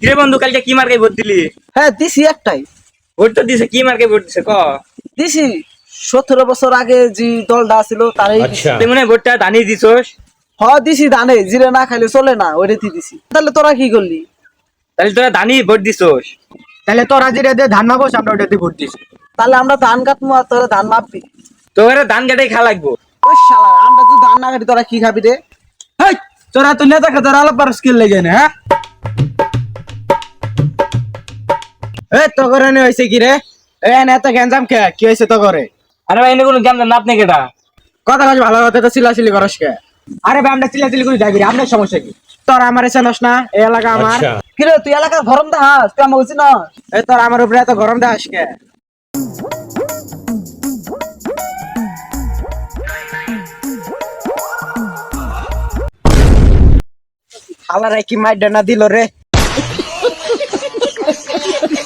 কিরে বন্ধু কালকে কি মার্কে ভোট দিলি? হ্যাঁ দিছি একটাই। ভোট তো দিছে কি মার্কে ভোট দিছে ক? দিছি। সতেরো বছর আগে যে দলটা আছিল তারাই আচ্ছা। তুই মনে ভোটটা দানি দিছস? হ হ্যাঁ, দিছি ধানে জিরে না খাইলে চলে না ওইটাতে দিছি। তাহলে তোরা কি করলি? তাহলে তোরা দানি ভোট দিছস? তাহলে তোরা যেটা দিয়ে ধান মাপস আমরা রেতি ভোট দিছি। তাহলে আমরা ধান কাটবো আর তোরা ধান মাপবি। তোরা ধান কাটাই খা লাগবো। ওই শালা আমরা তো ধান না কাটি তোরা কি খাবি রে? হেই তোরা তো নেতা তোরা আলাপ পারস স্কিল লেগে না হ্যাঁ? এ তো করে নে হইছে কি রে? এ না এত গ্যাঞ্জাম কে? কি হইছে তো করে আরে এনে কোনো গ্যাঞ্জাম না আপনি কেটা কথা কাজ ভালো কথা তো চিলাচিলি কে? আরে ভাই আমরা চিলাচিলি করি ডাকি আপনার সমস্যা কি? তোর আমার এসে নস না এই এলাকা আমার। আচ্ছা। তুই এলাকা গরম দাস তুই আমাকে চিনো এ তোর আমার উপরে এত গরম দাস কে? খালারাই কি মাইডা না দিল রে?